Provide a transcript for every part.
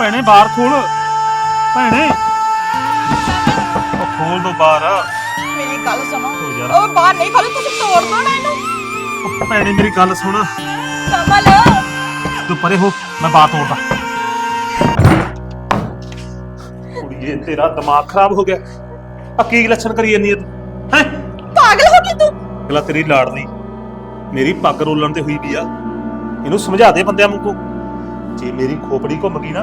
ਭੈਣੇ ਬਾਹਰ ਖੋਲ। ਭੈਣੇ। ਉਹ ਖੋਲ ਦੋ ਬਾਹਰ। ਮੇਰੀ ਗੱਲ ਸੁਣੋ। ਹੋ ਯਾਰ। ਉਹ ਬਾਹਰ ਨਹੀਂ ਖੋਲੋ ਤੁਸੀਂ ਤੋੜ ਦੋ ਨਾ ਇਹਨੂੰ। ਉਹ ਭੈਣੇ ਮੇਰੀ ਗੱਲ ਸੁਣ। ਕਮਲ। ਤੂੰ ਪਰੇ ਹੋ ਮੈਂ ਬਾਤ ਤੋੜਦਾ। ਕੁੜੀਏ ਤੇਰਾ ਦਿਮਾਗ ਖਰਾਬ ਹੋ ਗਿਆ। ਆ ਕੀ ਲੱਛਣ ਕਰੀ ਜਾਂਦੀ ਹੈ ਤੂੰ। ਹੈ? ਪਾਗਲ ਹੋ ਗਈ ਤੂੰ। ਅਗਲਾ ਤੇਰੀ ਲਾੜਨੀ ਮੇਰੀ ਪੱਗ ਰੋਲਣ ਤੇ ਹੋਈ ਵੀ ਆ। ਇਹਨੂੰ ਸਮਝਾ ਦੇ ਬੰਦਿਆਂ ਨੂੰ ਜੇ ਮੇਰੀ ਖੋਪੜੀ ਘੁੰਮ ਗਈ ਨਾ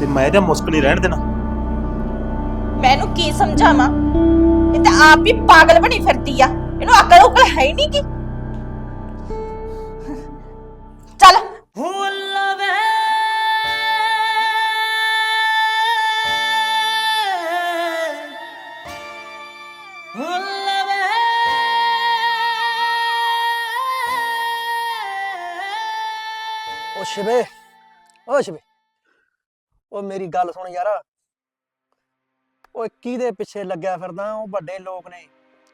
ਤੇ ਮੈਂ ਇਹਦਾ ਮੁਸਕ ਨਹੀਂ ਰਹਿਣ ਦੇਣਾ। ਮੈਨੂੰ ਕੀ ਸਮਝਾਵਾਂ? ਇਹ ਤਾਂ ਆਪ ਹੀ ਪਾਗਲ ਬਣੀ ਫਿਰਦੀ ਆ। ਇਹਨੂੰ ਅਕਲ ਉਕਲ ਹੈ ਹੀ ਨਹੀਂ ਕੀ? ਉਹ ਮੇਰੀ ਗੱਲ ਸੁਣ ਯਾਰਾ। ਓਏ ਕਿਹਦੇ ਪਿੱਛੇ ਲੱਗਿਆ ਫਿਰਦਾ ਉਹ ਵੱਡੇ ਲੋਕ ਨੇ?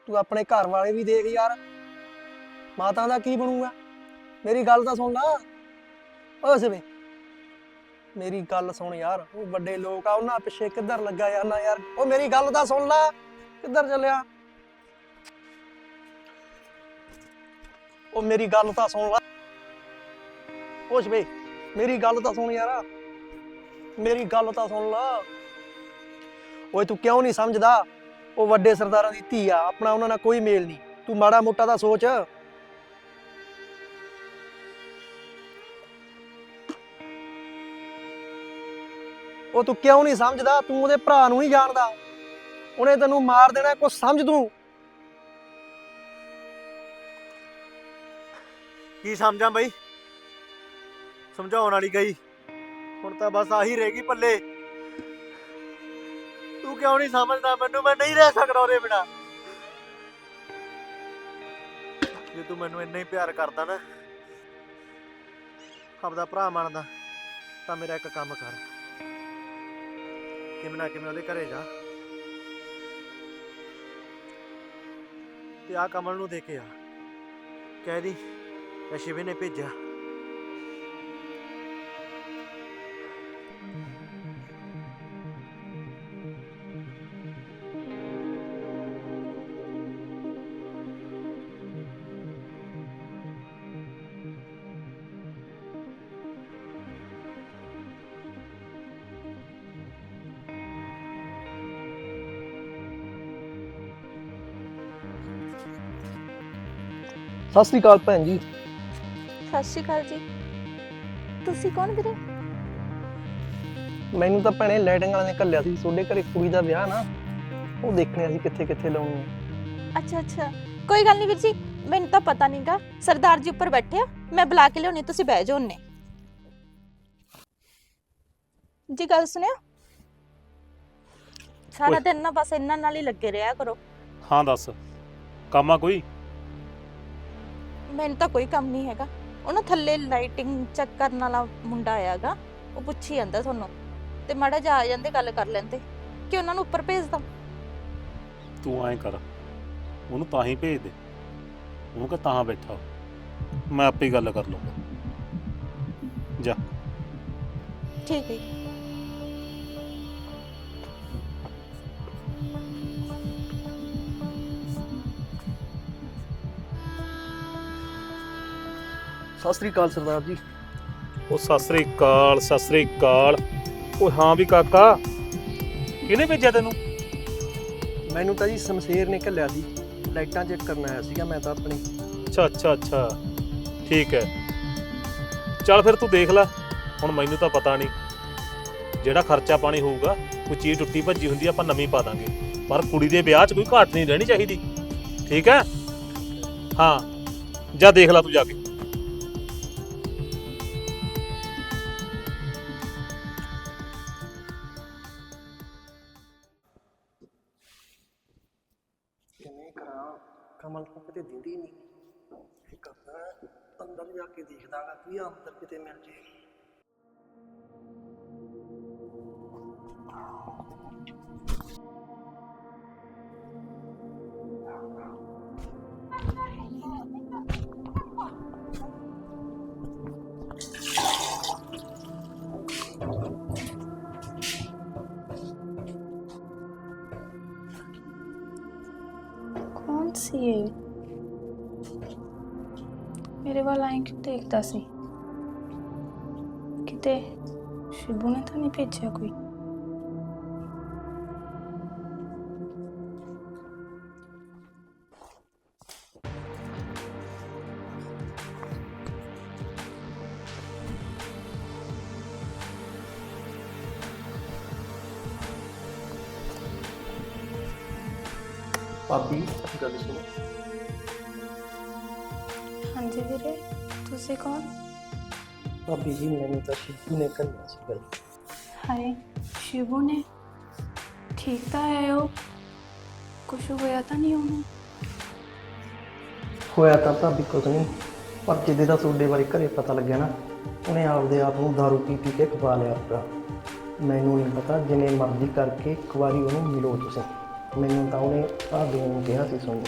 ਤੂੰ ਆਪਣੇ ਘਰ ਵਾਲੇ ਵੀ ਦੇਖ ਯਾਰ। ਮਾਤਾ ਦਾ ਕੀ ਬਣੂਗਾ? ਮੇਰੀ ਗੱਲ ਤਾਂ ਸੁਣ ਲਾ। ਓ ਸ਼ਿਵੇ ਮੇਰੀ ਗੱਲ ਸੁਣ ਯਾਰ। ਉਹ ਵੱਡੇ ਲੋਕ ਆ, ਉਹਨਾਂ ਪਿੱਛੇ ਕਿੱਧਰ ਲੱਗਾ ਯਾਰ ਨਾ ਯਾਰ? ਉਹ ਮੇਰੀ ਗੱਲ ਤਾਂ ਸੁਣ ਲਾ। ਕਿੱਧਰ ਚੱਲਿਆ? ਉਹ ਮੇਰੀ ਗੱਲ ਤਾਂ ਸੁਣ ਲਾ। ਓਸ਼ ਬੇ ਮੇਰੀ ਗੱਲ ਤਾਂ ਸੁਣ ਯਾਰ। ਮੇਰੀ ਗੱਲ ਤਾਂ ਸੁਣ ਲਾ। ਓਏ, ਤੂੰ ਕਿਉਂ ਨਹੀਂ ਸਮਝਦਾ? ਉਹ ਵੱਡੇ ਸਰਦਾਰਾਂ ਦੀ ਧੀ ਆ, ਆਪਣਾ ਉਹਨਾਂ ਨਾਲ ਕੋਈ ਮੇਲ ਨਹੀਂ। ਤੂੰ ਮਾੜਾ ਮੋਟਾ ਤਾਂ ਸੋਚ। ਉਹ ਤੂੰ ਕਿਉਂ ਨਹੀਂ ਸਮਝਦਾ? ਤੂੰ ਉਹਦੇ ਭਰਾ ਨੂੰ ਨਹੀਂ ਜਾਣਦਾ। ਉਹਨੇ ਤੈਨੂੰ ਮਾਰ ਦੇਣਾ, ਕੁਛ ਸਮਝ ਤੂੰ? ਕੀ ਸਮਝਾਂ ਬਈ? ਸਮਝਾਉਣ ਵਾਲੀ ਗਈ ਹੁਣ ਤਾਂ ਬਸ ਆਹੀ ਰਹਿ ਗਈ ਪੱਲੇ। ਤੂੰ ਕਿਉਂ ਨਹੀਂ ਸਮਝਦਾ? ਮੈਨੂੰ ਮੈਂ ਨਹੀਂ ਰਹਿ ਸਕਦਾ ਉਹਦੇ ਬਿਨਾ। ਜੇ ਤੂੰ ਮੈਨੂੰ ਇੰਨਾ ਹੀ ਪਿਆਰ ਕਰਦਾ ਨਾ, ਆਪਦਾ ਭਰਾ ਮੰਨਦਾ, ਤਾਂ ਮੇਰਾ ਇੱਕ ਕੰਮ ਕਰ। ਕਿਵੇਂ ਨਾ ਕਿਵੇਂ ਉਹਦੇ ਘਰੇ ਜਾ। ਤੇ ਆ ਕਮਲ ਨੂੰ ਦੇ ਕੇ ਆ। ਕਹਿ ਦੀ ਇਹ ਸ਼ਿਵੇ ਨੇ ਭੇਜਿਆ। ਸਤਿ ਸ੍ਰੀ ਅਕਾਲ ਭੈਣ ਜੀ। ਸਤਿ ਸ਼੍ਰੀ ਅਕਾਲ ਜੀ। ਤੁਸੀਂ ਕੌਣ ਵੀਰੇ? ਮੈਨੂੰ ਤਾਂ ਭੈਣੇ ਲਾਈਟਿੰਗ ਵਾਲਿਆਂ ਨੇ ਘੱਲਿਆ ਸੀ ਤੁਹਾਡੇ ਘਰੇ ਕੁੜੀ ਦਾ ਵਿਆਹ ਨਾ ਉਹ ਦੇਖਣਿਆ ਸੀ ਕਿੱਥੇ ਕਿੱਥੇ ਲਾਉਣੀ ਹੈ ਅੱਛਾ ਅੱਛਾ। ਕੋਈ ਗੱਲ ਨਹੀਂ ਵੀਰ ਜੀ ਮੈਨੂੰ ਤਾਂ ਪਤਾ ਨਹੀਂਗਾ ਸਰਦਾਰ ਜੀ ਉੱਪਰ ਬੈਠੇ ਆ ਮੈਂ ਬੁਲਾ ਕੇ ਲਿਆਉਣੀ ਤੁਸੀਂ ਬਹਿ ਜਾਓ ਉਹਨੇ ਜੀ ਗੱਲ ਸੁਣਿਓ? ਸਾਰਾ ਓਏ। ਦਿਨ ਨਾ ਬਸ ਇਹਨਾਂ ਨਾਲ ਹੀ ਲੱਗੇ ਰਿਹਾ ਕਰੋ। ਹਾਂ ਦੱਸ। ਕੰਮ ਆ ਕੋਈ? ਮੈਨੂੰ ਤਾਂ ਕੋਈ ਕੰਮ ਨਹੀਂ ਹੈਗਾ। ਉਹ ਨਾ ਥੱਲੇ ਲਾਈਟਿੰਗ ਚੈੱਕ ਕਰਨ ਵਾਲਾ ਮੁੰਡਾ ਆਇਆਗਾ। ਉਹ ਪੁੱਛੀ ਜਾਂਦਾ ਤੁਹਾਨੂੰ। ਤੇ ਮਾੜਾ ਜਾ ਆ ਜਾਂਦੇ ਗੱਲ ਕਰ ਲੈਂਦੇ। ਕਿ ਉਹਨਾਂ ਨੂੰ ਉੱਪਰ ਭੇਜ ਦਾਂ? ਤੂੰ ਐਂ ਕਰ। ਉਹਨੂੰ ਤਾਂ ਹੀ ਭੇਜ ਦੇ। ਉਹਨੂੰ ਕਹ ਤਾਂ ਬੈਠਾ। ਮੈਂ ਆਪੇ ਗੱਲ ਕਰ ਲੂੰਗਾ ਜਾ। ਠੀਕ ਹੈ ਜੀ। ਸਤਿ ਸ੍ਰੀ ਅਕਾਲ ਸਰਦਾਰ ਜੀ। ਉਹ ਸਤਿ ਸ੍ਰੀ ਅਕਾਲ ਸਤਿ ਸ੍ਰੀ ਅਕਾਲ। ਓਏ ਹਾਂ ਵੀ ਕਾਕਾ ਕਿਹਨੇ ਭੇਜਿਆ ਤੈਨੂੰ? ਮੈਨੂੰ ਤਾਂ ਜੀ ਸ਼ਮਸ਼ੇਰ ਨੇ ਘੱਲਿਆ ਸੀ। ਲਾਈਟਾਂ ਚੈੱਕ ਕਰਨ ਆਇਆ ਸੀਗਾ ਮੈਂ ਤਾਂ ਆਪਣੀ। ਅੱਛਾ ਅੱਛਾ ਅੱਛਾ। ਠੀਕ ਹੈ। ਚੱਲ ਫਿਰ ਤੂੰ ਦੇਖ ਲੈ। ਹੁਣ ਮੈਨੂੰ ਤਾਂ ਪਤਾ ਨਹੀਂ ਜਿਹੜਾ ਖਰਚਾ ਪਾਣੀ ਹੋਊਗਾ ਕੋਈ ਚੀਜ਼ ਟੁੱਟੀ ਭੱਜੀ ਹੁੰਦੀ ਆਪਾਂ ਨਵੀਂ ਪਾ ਦਾਂਗੇ। ਪਰ ਕੁੜੀ ਦੇ ਵਿਆਹ 'ਚ ਕੋਈ ਘਾਟ ਨਹੀਂ ਰਹਿਣੀ ਚਾਹੀਦੀ। ਠੀਕ ਹੈ? ਹਾਂ। ਜਾ ਦੇਖ ਲੈ ਤੂੰ ਜਾ ਕੇ। ਕਰਾਂ ਕਮਲ ਨੂੰ ਕਿਤੇ ਦਿੰਦੀ ਨਹੀਂ ਇਹ ਕਰਦਾ ਅੰਦਰ ਜਾ ਕੇ ਦੇਖਦਾਗਾ ਕੀ ਆ, ਅੰਦਰ ਕਿਤੇ ਮਿਲ ਜੇ। ਸੀ ਇਹ। ਮੇਰੇ ਵੱਲ ਆਏ ਕਿਉਂ ਦੇਖਦਾ ਸੀ? ਕਿਤੇ ਸ਼ਿਬੂ ਨੇ ਤਾਂ ਨਹੀਂ ਭੇਜਿਆ ਕੋਈ? ਭਾਬੀ ਗੱਲ ਸੁਣੋ। ਹਾਂਜੀ ਵੀਰੇ ਤੁਸੀਂ ਕੌਣ? ਭਾਬੀ ਜੀ ਮੈਨੂੰ ਤਾਂ ਸ਼ਿਵੂ ਨੇ ਕੰਨਾ ਸੀ ਗੱਲ ਹਾਏ ਸ਼ਿਬੂ ਨੇ? ਠੀਕ ਤਾਂ ਹੈ ਉਹ। ਕੁਝ ਹੋਇਆ ਤਾਂ ਨਹੀਂ ਉਹਨੂੰ? ਹੋਇਆ ਤਾਂ ਭਾਬੀ ਕੁਝ ਨਹੀਂ ਪਰ ਜਿੱਦੇ ਦਾ ਤੁਹਾਡੇ ਬਾਰੇ ਘਰੇ ਪਤਾ ਲੱਗਿਆ ਨਾ ਉਹਨੇ ਆਪਦੇ ਆਪ ਨੂੰ ਦਾਰੂ ਪੀ ਪੀ ਕੇ ਖਵਾ ਲਿਆ ਆਪਣਾ। ਮੈਨੂੰ ਨਹੀਂ ਪਤਾ ਜਿਵੇਂ ਮਰਜ਼ੀ ਕਰਕੇ ਇੱਕ ਵਾਰੀ ਉਹਨੂੰ ਮਿਲੋ ਤੁਸੀਂ। ਮੈਨੂੰ ਤਾਂ ਉਹਨੇ ਭਾਬੀ ਨੂੰ ਕਿਹਾ ਸੀ ਸੁਣ।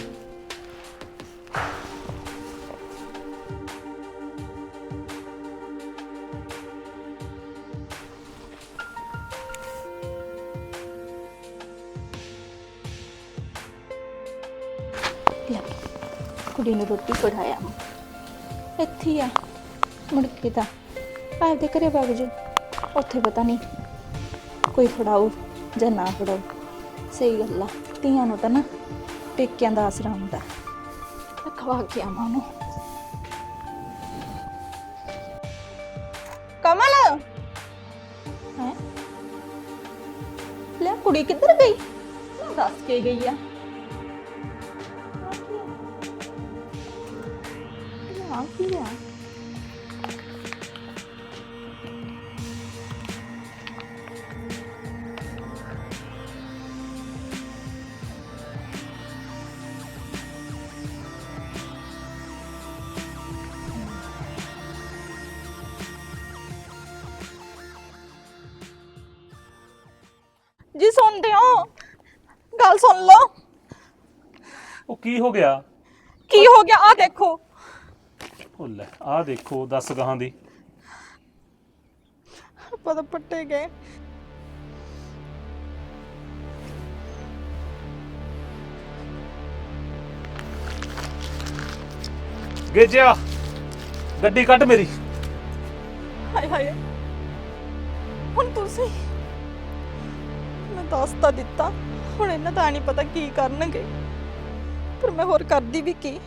ਲੈ, ਕੁੜੀ ਨੂੰ ਰੋਟੀ ਫੜਾਇਆ। ਇੱਥੇ ਹੀ ਆ, ਮੁੜ ਕੇ ਤਾਂ। ਆਪਦੇ ਘਰੇ ਵਗ ਜਾ, ਉੱਥੇ ਪਤਾ ਨਹੀਂ ਕੋਈ ਫੜਾਊ ਜਾਂ ਨਾ ਫੜਾਊ। ਸਹੀ ਗੱਲ ਆ, ਧੀਆਂ ਨੂੰ ਤਾਂ ਨਾ ਪੇਕਿਆਂ ਦਾ ਆਸਰਾ ਹੁੰਦਾ। ਮੈਂ ਖਵਾ ਕੇ ਆਵਾਂ ਉਹਨੂੰ। ਕਮਲ! ਹੈ? ਲੈ, ਕੁੜੀ ਕਿੱਧਰ ਗਈ? ਨਾ ਦੱਸ ਕੇ ਗਈ ਆ। ਆ ਕੀ ਆ? ਜੀ ਸੁਣਦੇ ਹੋ? ਗੱਲ ਸੁਣ ਲਓ। ਉਹ ਕੀ ਹੋ ਗਿਆ? ਕੀ ਹੋ ਗਿਆ? ਆ ਦੇਖੋ। ਉਹ ਲੈ ਆਹ ਦੇਖੋ 10 ਗਾਹਾਂ ਦੀ। ਪਤਾ ਪੱਟੇ ਗਏ। ਗੇਜਿਆ ਗੱਡੀ ਕੱਢ ਮੇਰੀ। ਹਾਏ ਹਾਏ। ਹੁਣ ਤੁਸੀਂ ਦੱਸ ਤਾਂ ਦਿੱਤਾ। ਹੁਣ ਇਹਨਾਂ ਦਾ ਨਹੀਂ ਪਤਾ ਕੀ ਕਰਨਗੇ। ਪਰ ਮੈਂ ਹੋਰ ਕਰਦੀ ਵੀ ਕੀ।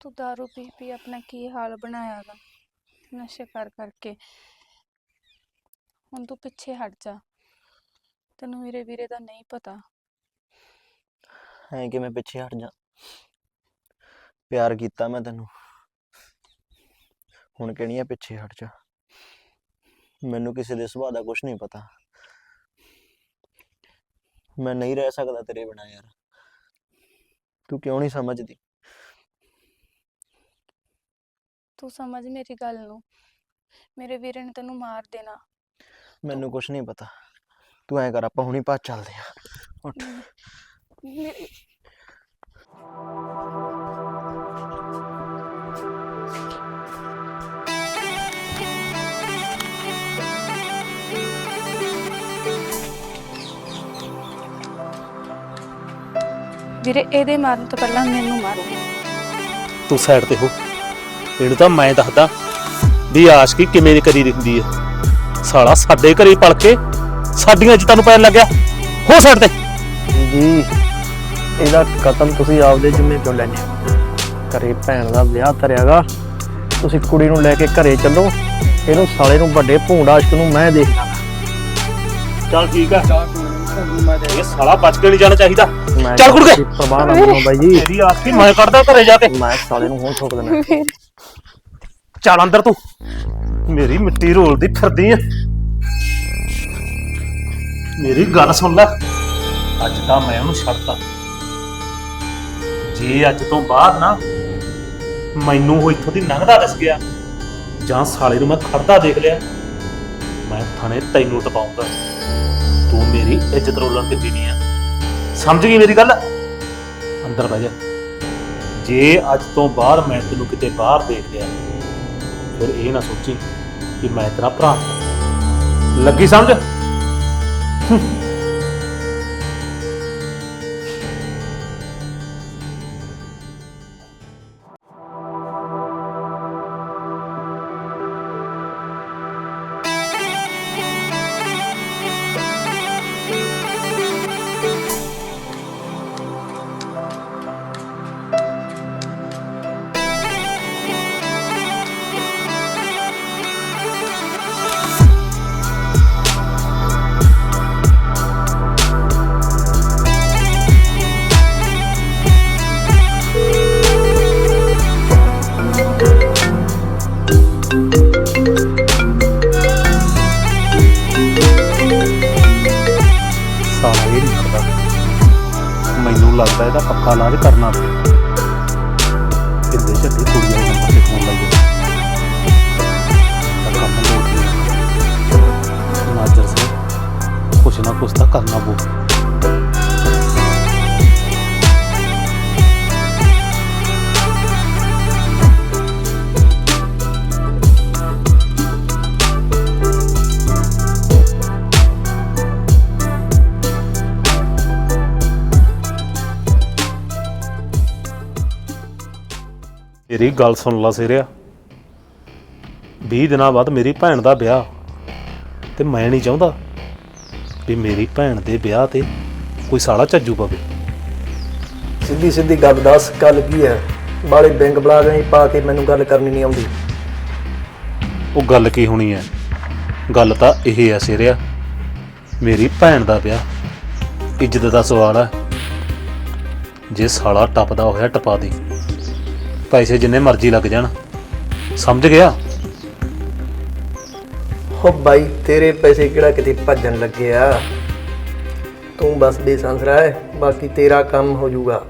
ਤੂੰ ਦਾਰੂ ਪੀ ਪੀ ਆਪਣਾ ਕੀ ਹਾਲ ਬਣਾਇਆਗਾ? ਨਸ਼ੇ ਕਰ ਕਰਕੇ। ਹੁਣ ਤੂੰ ਪਿੱਛੇ ਹਟ ਜਾ। ਤੈਨੂੰ ਮੇਰੇ ਵੀਰੇ ਦਾ ਨਹੀਂ ਪਤਾ। ਐਂ ਕਿਵੇਂ ਪਿੱਛੇ ਹਟ ਜਾ? ਪਿਆਰ ਕੀਤਾ ਮੈਂ ਤੈਨੂੰ। ਹੁਣ ਕਿਹੜੀਆਂ ਪਿੱਛੇ ਹਟ ਜਾ? ਮੈਨੂੰ ਕਿਸੇ ਦੇ ਸੁਭਾਅ ਦਾ ਕੁਝ ਨਹੀਂ ਪਤਾ। ਮੈਂ ਨਹੀਂ ਰਹਿ ਸਕਦਾ ਤੇਰੇ ਬਿਨਾਂ ਯਾਰ। ਤੂੰ ਕਿਉਂ ਨਹੀਂ ਸਮਝਦੀ? ਤੂੰ ਸਮਝ ਮੇਰੀ ਗੱਲ ਨੂੰ। ਮੇਰੇ ਵੀਰੇ ਨੇ ਤੈਨੂੰ ਮਾਰ ਦੇਣਾ। ਮੈਨੂੰ ਕੁਝ ਨਹੀਂ ਪਤਾ। ਤੂੰ ਐਂ ਕਰ ਆਪਾਂ ਹੁਣੀ ਬਾਅਦ ਚੱਲਦੇ ਆ ਉੱਠ। ਮੇਰੀ ਵੀਰੇ ਇਹਦੇ ਮਾਰਨ ਤੋਂ ਪਹਿਲਾਂ ਮੈਨੂੰ ਮਾਰੋ। ਤੂੰ ਸਾਈਡ ਤੇ ਹੋ। ਇਹਨੂੰ ਤਾਂ ਮੈਂ ਦੱਸਦਾ ਵੀ ਆਸ਼ਕੀ ਕਿਵੇਂ ਦੀ ਕਰੀ ਹੁੰਦੀ ਹੈ ਸਾਲਾ ਸਾਡੇ ਘਰੇ ਪਲ ਕੇ ਸਾਡੀਆਂ ਇੱਜ਼ਤਾਂ ਨੂੰ ਪੈਣ ਲੱਗਿਆ। ਹੋ ਸਾਈਡ ਤੇ। ਜੀ ਇਹਦਾ ਕਤਲ ਤੁਸੀਂ ਆਪਦੇ ਜਿੰਮੇ ਕਿਉਂ ਲੈਨੇ ਹੋ? ਘਰੇ ਭੈਣ ਦਾ ਵਿਆਹ ਧਰਿਆਗਾ ਤੁਸੀਂ ਕੁੜੀ ਨੂੰ ਲੈ ਕੇ ਘਰੇ ਚੱਲੋ। ਇਹਨੂੰ ਸਾਲੇ ਨੂੰ ਵੱਡੇ ਭੂੰਡ ਆਸ਼ਕ ਨੂੰ ਮੈਂ ਦੇਖਦਾ। ਚੱਲ ਠੀਕ ਆ। ਇਹ ਸਾਲਾ ਬਚ ਕੇ ਨਹੀਂ ਜਾਣਾ ਚਾਹੀਦਾ। ਮੈਂ ਚੱਲ ਕੁੜ ਕੇ। ਪਰਵਾਹ ਨਾ ਬਾਈ ਜੀ। ਤੇਰੀ ਆਸ਼ਕੀ ਮੈਂ ਕੱਢਦਾ ਘਰੇ ਜਾ ਕੇ। ਮੈਂ ਸਾਲੇ ਨੂੰ ਹੁਣ ਠੋਕ ਦੇਣਾ ਚੱਲ ਅੰਦਰ ਤੂੰ। ਮੇਰੀ ਮਿੱਟੀ ਰੋਲਦੀ ਫਿਰਦੀ ਆ। ਮੇਰੀ ਗੱਲ ਸੁਣ ਲੈ। ਅੱਜ ਤਾਂ ਮੈਂ ਉਹਨੂੰ ਛੱਡਤਾ। ਜੇ ਅੱਜ ਤੋਂ ਬਾਅਦ ਨਾ ਮੈਨੂੰ ਉਹ ਇੱਥੋਂ ਦੀ ਲੰਘਦਾ ਦਿਸ ਗਿਆ ਜਾਂ ਸਾਲੇ ਨੂੰ ਮੈਂ ਖੜਦਾ ਦੇਖ ਲਿਆ ਮੈਂ ਥਾਣੇ ਤੈਨੂੰ ਟਪਾਉਂਗਾ ਤੂੰ ਮੇਰੀ ਇੱਜ਼ਤ ਰੋਲਣ ਤੇ ਪੀਣੀ ਆ। ਸਮਝ ਗਈ ਮੇਰੀ ਗੱਲ? ਅੰਦਰ ਬਹਿ ਜਾ। ਜੇ ਅੱਜ ਤੋਂ ਬਾਅਦ ਮੈਂ ਤੈਨੂੰ ਕਿਤੇ ਬਾਹਰ ਦੇਖ ਲਿਆ, ਫਿਰ ਇਹ ਨਾ ਸੋਚੀ ਕਿ ਮੈਂ ਤੇਰਾ ਭਰਾ ਲੱਗੀ ਸਮਝ? ਮੇਰੀ ਗੱਲ ਸੁਣ ਲਾ ਸਿਰਿਆ। 20 ਦਿਨਾਂ ਬਾਅਦ ਮੇਰੀ ਭੈਣ ਦਾ ਵਿਆਹ। ਤੇ ਮੈਂ ਨਹੀਂ ਚਾਹੁੰਦਾ ਵੀ ਮੇਰੀ ਭੈਣ ਦੇ ਵਿਆਹ ਤੇ ਕੋਈ ਸਾਲਾ ਝੱਜੂ ਪਵੇ। ਸਿੱਧੀ ਸਿੱਧੀ ਗੱਲ ਦੱਸ ਗੱਲ ਕੀ ਹੈ? ਬਾਲੇ ਬਿੰਗ ਬਲਾ ਗਈ ਪਾ ਕੇ ਮੈਨੂੰ ਗੱਲ ਕਰਨੀ ਨਹੀਂ ਆਉਂਦੀ। ਉਹ ਗੱਲ ਕੀ ਹੋਣੀ ਹੈ? ਗੱਲ ਤਾਂ ਇਹ ਹੈ ਸਿਰਿਆ ਮੇਰੀ ਭੈਣ ਦਾ ਵਿਆਹ ਇੱਜ਼ਤ ਦਾ ਸਵਾਲ ਹੈ। ਜੇ ਸਾਲਾ ਟੱਪਦਾ ਹੋਇਆ ਟਪਾ ਦੇ। ਪੈਸੇ ਜਿੰਨੇ ਮਰਜ਼ੀ ਲੱਗ ਜਾਣ। ਸਮਝ ਗਿਆ? ਹੋ ਬਾਈ, ਤੇਰੇ ਪੈਸੇ ਕਿਹੜਾ ਕਿਤੇ ਭੱਜਣ ਲੱਗੇ ਆ? ਤੂੰ ਬਸ ਬੇਸੰਸ ਰਹਿ, ਬਾਕੀ ਤੇਰਾ ਕੰਮ ਹੋ ਜਾਊਗਾ।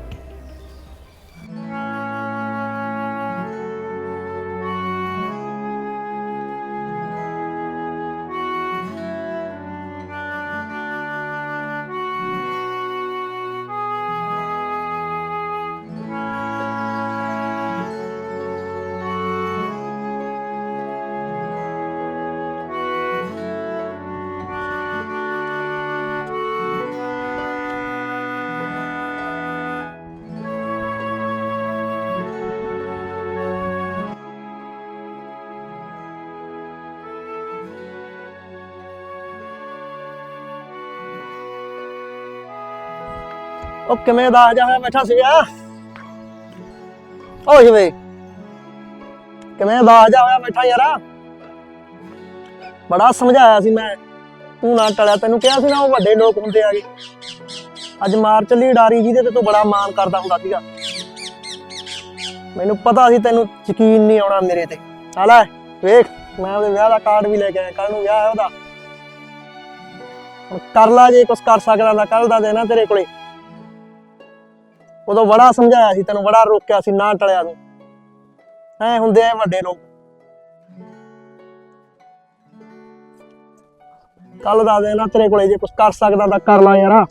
ਉਹ ਕਿਵੇਂ ਦਾ ਜਾ ਹੋਇਆ ਬੈਠਾ ਸੀਗਾ ਓ ਜਵੇ ਕਿਵੇਂ ਦਾ ਜਾ ਹੋਇਆ ਬੈਠਾ ਯਾਰਾ? ਬੜਾ ਸਮਝਾਇਆ ਸੀ ਮੈਂ। ਤੂੰ ਨਾ ਟਲਿਆ, ਤੈਨੂੰ ਕਿਹਾ ਸੀ ਨਾ ਉਹ ਵੱਡੇ ਲੋਕ ਹੁੰਦੇ ਆਗੇ ਅੱਜ ਮਾਰ ਚੱਲੀ ਡਾਰੀ ਜਿਹਦੇ ਤੇ ਤੂੰ ਬੜਾ ਮਾਣ ਕਰਦਾ ਹੁੰਦਾ ਸੀਗਾ। ਮੈਨੂੰ ਪਤਾ ਸੀ ਤੈਨੂੰ ਯਕੀਨ ਨਹੀਂ ਆਉਣਾ ਮੇਰੇ ਤੇ। ਚੱਲ ਆ ਵੇਖ, ਮੈਂ ਉਹਦੇ ਵਿਆਹ ਦਾ ਕਾਰਡ ਵੀ ਲੈ ਕੇ ਆਇਆ ਕੱਲ ਨੂੰ ਵਿਆਹ ਹੈ ਉਹਦਾ। ਹੁਣ ਕਰ ਲਾ ਜੇ ਕੁਛ ਕਰ ਸਕਦਾ ਤਾਂ ਕੱਲ ਦਾ ਦੇਣਾ ਤੇਰੇ ਕੋਲੇ। ਉਦੋਂ ਬੜਾ ਸਮਝਾਇਆ ਸੀ, ਤੈਨੂੰ ਬੜਾ ਰੋਕਿਆ ਸੀ, ਨਾ ਟਲਿਆ ਤੂੰ। ਐ ਹੁੰਦੇ ਆ ਵੱਡੇ ਲੋਕ। ਕੱਲ ਦਾ ਦੇਣਾ ਤੇਰੇ ਕੋਲੇ ਜੇ ਕੁਝ ਕਰ ਸਕਦਾ ਤਾਂ ਕਰ ਲਾ ਯਾਰਾ।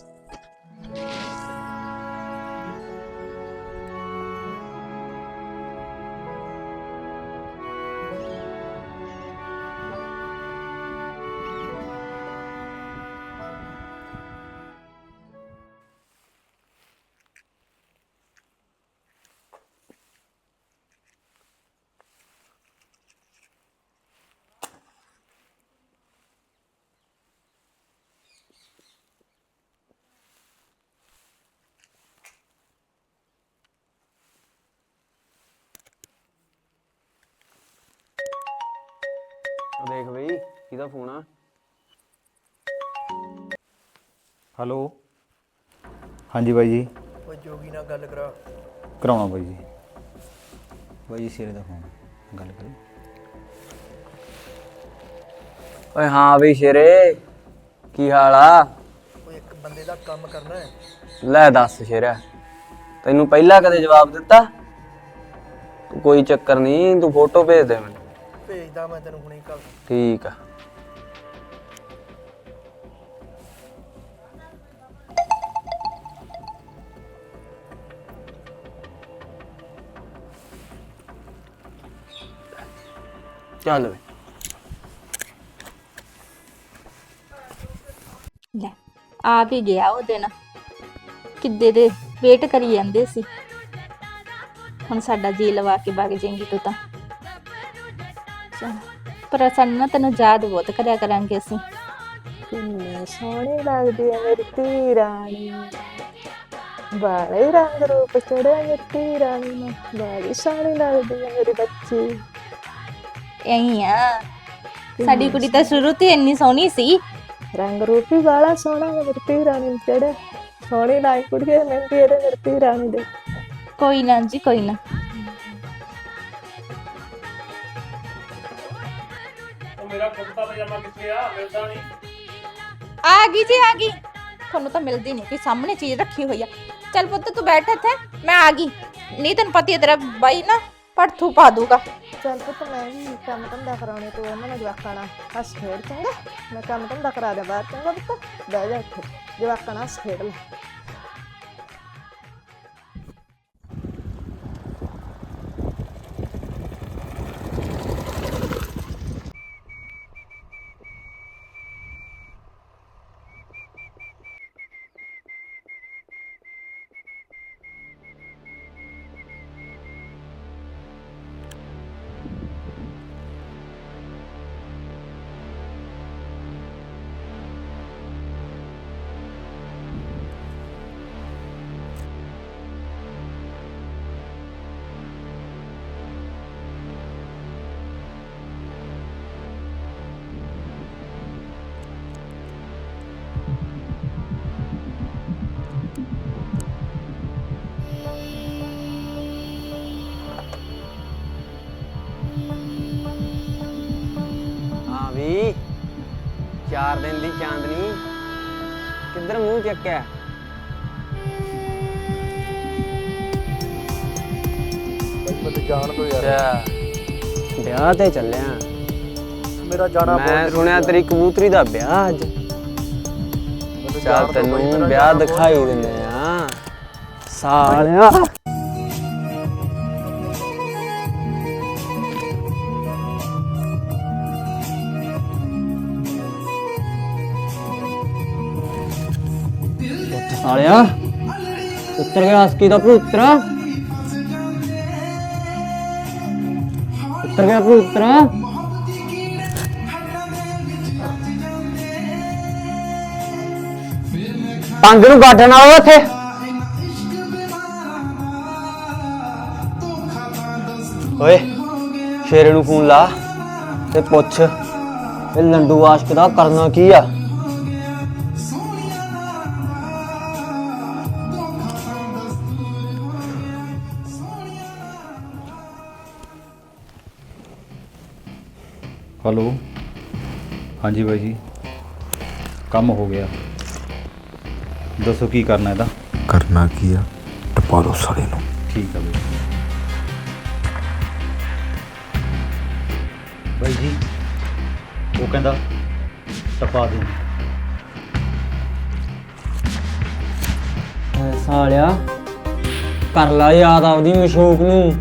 ਦੇਖ ਬਈ ਕਿਹਦਾ ਫੋਨ ਆ? ਹੈਲੋ। ਹਾਂਜੀ ਬਾਈ ਜੀ। ਓਏ ਜੋਗੀ ਨਾਲ ਗੱਲ ਕਰਾ। ਕਰਾਉਣਾ ਬਾਈ ਜੀ। ਬਾਈ ਜੀ ਸਿਰੇ ਦਾ ਫੋਨ ਗੱਲ ਕਰੀ। ਓਏ ਹਾਂ ਬਈ ਸ਼ੇਰੇ ਕੀ ਹਾਲ ਆ? ਓਏ ਇੱਕ ਬੰਦੇ ਦਾ ਕੰਮ ਕਰਨਾ ਹੈ। ਲੈ ਦੱਸ ਸ਼ੇਰਾ ਤੈਨੂੰ ਪਹਿਲਾਂ ਕਦੇ ਜਵਾਬ ਦਿੱਤਾ? ਤੂੰ ਕੋਈ ਚੱਕਰ ਨਹੀਂ ਤੂੰ ਫੋਟੋ ਭੇਜ ਦੇ ਮੈਨੂੰ। ਭੇਜਦਾ ਮੈਂ ਤੈਨੂੰ ਹੁਣੇ ਕੱਲ ਠੀਕ ਆ। ਚੱਲ ਵੇ ਲੈ ਆ ਵੀ ਗਿਆ ਉਹ ਦਿਨ। ਕਿੱਦੇ ਦੇ ਵੇਟ ਕਰੀ ਜਾਂਦੇ ਸੀ। ਹੁਣ ਸਾਡਾ ਜੀ ਲਵਾ ਕੇ ਵਗ ਜਾਏਂਗੀ ਤੂੰ ਤਾਂ। ਪਰ ਸਾਨੂੰ ਨਾ ਤੈਨੂੰ ਯਾਦ ਬਹੁਤ ਕਰਿਆ ਕਰਾਂਗੇ ਅਸੀਂ। ਕਿੰਨੀ ਸੋਹਣੀ ਲੱਗਦੀ ਹੈ ਮੇਰੀ ਧੀ ਰਾਣੀ ਬਾਲੇ ਰੰਗ ਰੂਪ ਚੜਿਆ ਮੇਰੀ ਰਾਣੀ ਨੂੰ। ਬੜੀ ਸੋਹਣੀ ਲੱਗਦੀ ਹੈ ਮੇਰੀ ਬੱਚੀ। ਐਂ ਆ। ਸਾਡੀ ਕੁੜੀ ਤਾਂ ਸ਼ੁਰੂ ਤੋਂ ਹੀ ਇੰਨੀ ਸੋਹਣੀ ਸੀ। ਰੰਗ ਰੂਪ ਹੀ ਬਾਲਾ ਸੋਹਣਾ ਹੈ ਮੇਰੀ ਧੀ ਰਾਣੀ ਨੂੰ ਚੜਿਆ ਸੋਹਣੀ ਲਾਈ ਕੁੜੀਏ ਮਹਿੰਦੀ ਇਹਦੇ ਮੇਰੀ ਧੀ ਰਾਣੀ ਦੇ। ਕੋਈ ਨਾ ਜੀ ਕੋਈ ਨਾ। ਮੇਰਾ ਕੁੜਤਾ ਪਜਾਮਾ ਕਿੱਥੇ ਆ? ਮਿਲਦਾ ਨਹੀਂ ਆ ਗਈ ਜੀ ਆ ਗਈ। ਤੁਹਾਨੂੰ ਤਾਂ ਮਿਲਦੀ ਨਹੀਂ ਕੋਈ ਸਾਹਮਣੇ ਚੀਜ਼ ਰੱਖੀ ਹੋਈ ਆ। ਚੱਲ ਪੁੱਤ ਤੂੰ ਬੈਠ ਇੱਥੇ ਮੈਂ ਆ ਗਈ। ਨਹੀਂ ਤੈਨੂੰ ਪਤੀ ਹੈ ਤੇਰਾ ਬਾਈ ਨਾ ਪੜਥੂ ਪਾ ਦੂਗਾ। ਚੱਲ ਪੁੱਤ ਮੈਂ ਵੀ ਕੰਮ ਧੰਦਾ ਕਰਾਉਣੇ ਤੋਂ ਉਹਨਾਂ ਨੇ ਜਵਾਕਾਂ ਨਾਲ। ਹੱਸ ਖੇਡ ਚੰਗਾ ਮੈਂ ਕੰਮ ਧੰਦਾ ਕਰਾ ਦਿਆਂ ਬਾਹਰ ਚੰਗਾ ਪੁੱਤ। ਬਹਿ ਜਾ ਇੱਥੇ ਜਵਾਕਾਂ ਨਾਲ ਹੱਸ ਖੇਡ ਲੈ। ਦਿਨ ਦੀ ਚਾਂਦਨੀ। ਕਿੱਧਰ ਮੂੰਹ ਚੱਕਿਆ? ਮੈਨੂੰ ਜਾਣ ਦੋ ਯਾਰ। ਅੱਛਾ। ਵਿਆਹ ਤੇ ਚੱਲਿਆ। ਮੇਰਾ ਜਾਣਾ ਬਹੁਤ ਮੈਂ ਜ਼ਰੂਰੀ ਸੁਣਿਆ। ਤੇਰੀ ਕਬੂਤਰੀ ਦਾ ਵਿਆਹ ਅੱਜ। ਮੈਨੂੰ ਚੱਲ ਜਾਣ ਦਿਓ ਬਾਈ, ਤੈਨੂੰ ਮੇਰਾ ਵਿਆਹ ਜਾਣਾ ਬਹੁਤ ਦਿਖਾਈ ਦਿੰਦੇ ਆ। ਸਾਲਿਆ। ਸਾਲਿਆ ਉੱਤਰ ਗਿਆ ਅਸਕੀ ਦਾ ਪੁੱਤਰਾ ਉੱਤਰ ਗਿਆ ਪੁੱਤਰਾ ਪੰਗ ਨੂੰ ਗਾਡਣ ਆਓ ਉੱਥੇ ਓਏ, ਸ਼ੇਰੇ ਨੂੰ ਫੋਨ ਲਾ ਤੇ ਪੁੱਛ, ਇਹ ਲੰਡੂ ਆਸ਼ਕ ਦਾ ਕਰਨਾ ਕੀ ਆ? ਹੈਲੋ। ਹਾਂਜੀ ਬਾਈ ਜੀ। ਕੰਮ ਹੋ ਗਿਆ। ਦੱਸੋ ਕੀ ਕਰਨਾ ਇਹਦਾ? ਕਰਨਾ ਕੀ ਆ? ਟਪਾ ਲਓ ਸਾਲੇ ਨੂੰ। ਠੀਕ ਆ ਬਾਈ ਬਾਈ ਜੀ ਉਹ ਕਹਿੰਦਾ ਟਪਾ ਦੇ। ਓਏ ਸਾਲਿਆ ਕਰ ਲਾ ਯਾਦ ਆਪਦੀ ਮਸ਼ੂਕ ਨੂੰ।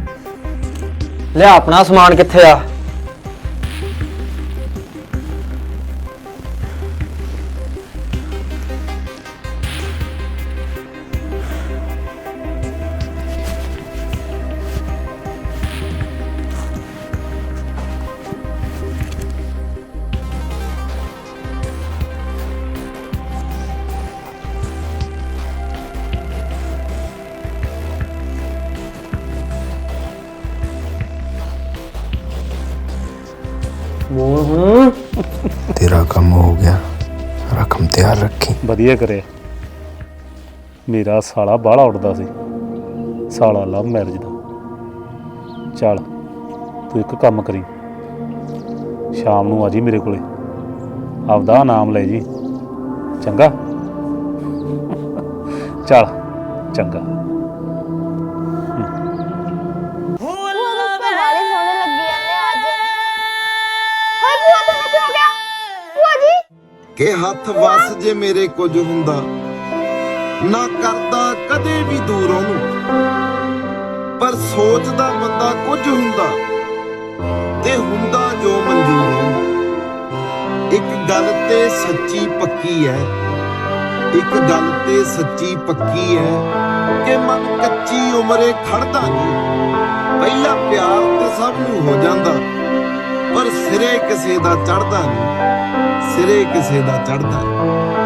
ਲਿਆ ਆਪਣਾ ਸਮਾਨ ਕਿੱਥੇ ਆ? ਬੋਲ ਹੁਣ ਤੇਰਾ ਕੰਮ ਹੋ ਗਿਆ। ਰਕਮ ਤਿਆਰ ਰੱਖੀ। ਵਧੀਆ ਕਰਿਆ। ਮੇਰਾ ਸਾਲਾ ਬਾਹਲਾ ਉੱਡਦਾ ਸੀ। ਸਾਲਾ ਲਵ ਮੈਰਿਜ ਦਾ। ਚੱਲ, ਤੂੰ ਇੱਕ ਕੰਮ ਕਰੀ। ਸ਼ਾਮ ਨੂੰ ਆ ਜੀ ਮੇਰੇ ਕੋਲੇ। ਆਪਦਾ ਨਾਮ ਲੈ ਜੀ। ਚੰਗਾ? ਚੱਲ, ਚੰਗਾ। ਕਿ ਹੱਥ ਵਸ ਜੇ ਮੇਰੇ ਕੁਝ ਹੁੰਦਾ। ਨਾ ਕਰਦਾ ਕਦੇ ਵੀ ਦੂਰ ਉਹਨੂੰ ਪਰ ਸੋਚਦਾ ਬੰਦਾ ਕੁਝ ਹੁੰਦਾ, ਤੇ ਹੁੰਦਾ ਜੋ ਮਨਜ਼ੂਰ ਇੱਕ ਗੱਲ ਤੇ ਸੱਚੀ ਪੱਕੀ ਹੈ ਇੱਕ ਗੱਲ ਤੇ ਸੱਚੀ ਪੱਕੀ ਹੈ ਕਿ ਮਨ ਕੱਚੀ ਉਮਰੇ ਖੜਦਾ ਨਹੀਂ। ਪਹਿਲਾ ਪਿਆਰ ਤੇ ਸਭ ਨੂੰ ਹੋ ਜਾਂਦਾ, ਪਰ ਸਿਰੇ ਕਿਸੇ ਦਾ ਚੜਦਾ ਨਹੀਂ। ਸਿਰੇ ਕਿਸੇ ਦਾ ਚੜਦਾ ਨਹੀਂ